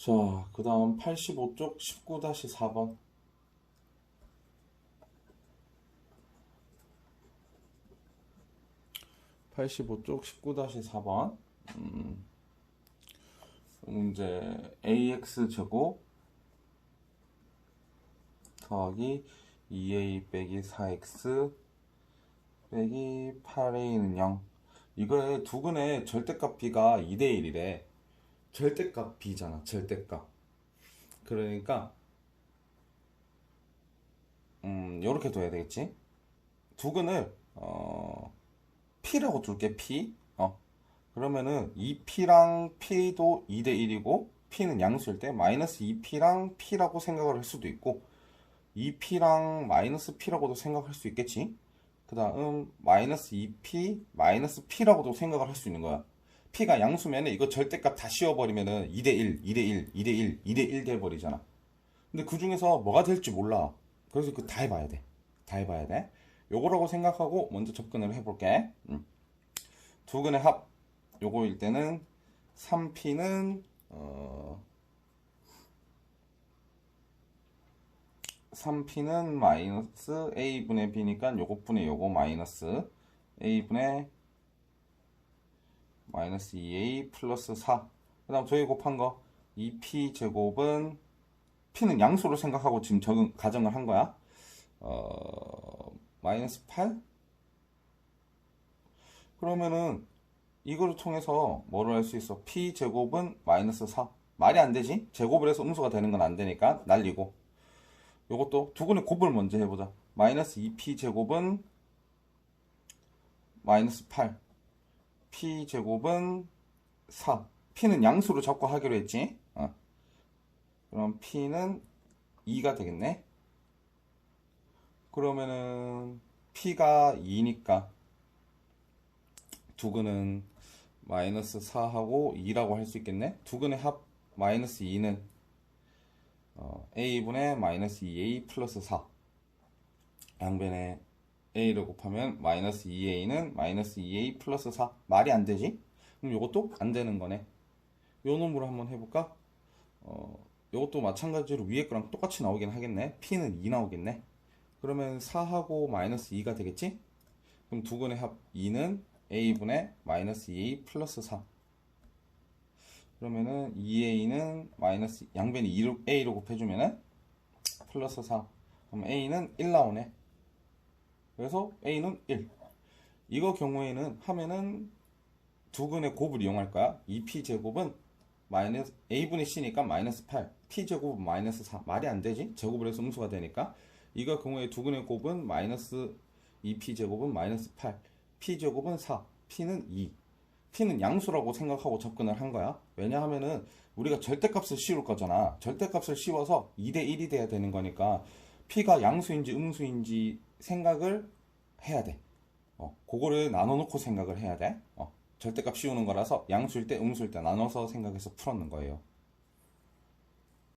자, 그 다음 85쪽 19-4번. (85쪽 19-4번) 음, 문제 ax 제곱 더하기 2a 빼기 4x 빼기 8a는 0 이거의 두근의 절대값 b가 2대 1이래 절대값 b잖아 절대값. 그러니까 음 요렇게 둬야 되겠지? 두근을 어 p라고 둘게 p. 어. 그러면은 2p랑 p도 2대 1이고 p는 양수일 때 마이너스 2p랑 p라고 생각을 할 수도 있고 2p랑 마이너스 p라고도 생각할 수 있겠지? 그 다음 마이너스 2p 마이너스 p라고도 생각을 할 수 있는 거야 p가 양수면 이거 절대값 다 씌워버리면은 2대1 2대1 2대1 2대1 돼버리잖아. 근데 그 중에서 뭐가 될지 몰라. 그래서 그 다 해봐야 돼 다 해봐야 돼. 요거라고 생각하고 먼저 접근을 해볼게. 음. 두 근의 합. 요거일 때는 3p는 어 3p는 마이너스 a분의 b니까 요것분의 요거 마이너스 a분의 마이너스 2a 플러스 4. 그 다음 저희 곱한 거 2p 제곱은 p는 양수로 생각하고 지금 적응, 가정을 한 거야. 어, 마이너스 8? 그러면은 이거를 통해서 뭐를 할 수 있어? p 제곱은 마이너스 4. 말이 안 되지? 제곱을 해서 음수가 되는 건 안 되니까 날리고. 요것도 두근의 곱을 먼저 해보자. 마이너스 2p 제곱은 마이너스 8. P 제곱은 4. p는 양수로 잡고 하기로 했지. 어. 그럼 p는 2가 되겠네. 그러면은 p가 2니까 두근은 마이너스 4하고 2라고 할 수 있겠네. 두근의 합 마이너스 2는 어, a분의 마이너스 2a 플러스 4 양변에 a를 곱하면 마이너스 2a는 마이너스 2a 플러스 4 말이 안 되지? 그럼 이것도 안 되는 거네. 요 놈으로 한번 해볼까? 어, 요것도 마찬가지로 위에 거랑 똑같이 나오긴 하겠네. P는 2 나오겠네. 그러면 4하고 마이너스 2가 되겠지? 그럼 두근의 합 2는 a분의 마이너스 2a 플러스 4 그러면은 2a는 마이너스 양변이 2로, a로 곱해주면은 플러스 4 그럼 a는 1 나오네 그래서 a는 1 이거 경우에는 하면은 두근의 곱을 이용할 거야. 2p 제곱은 마이너스 a분의 c니까 마이너스 8 p 제곱은 마이너스 4 말이 안 되지? 제곱을 해서 음수가 되니까. 이거 경우에 두근의 곱은 마이너스 2p 제곱은 마이너스 8 p 제곱은 4 p는 2 p는 양수라고 생각하고 접근을 한 거야. 왜냐하면은 우리가 절대값을 씌울 거잖아. 절대값을 씌워서 2대 1이 돼야 되는 거니까 p가 양수인지 음수인지 생각을 해야 돼. 어, 그거를 나눠놓고 생각을 해야 돼. 어, 절대값 씌우는 거라서 양수일 때 음수일 때 나눠서 생각해서 풀었는 거예요.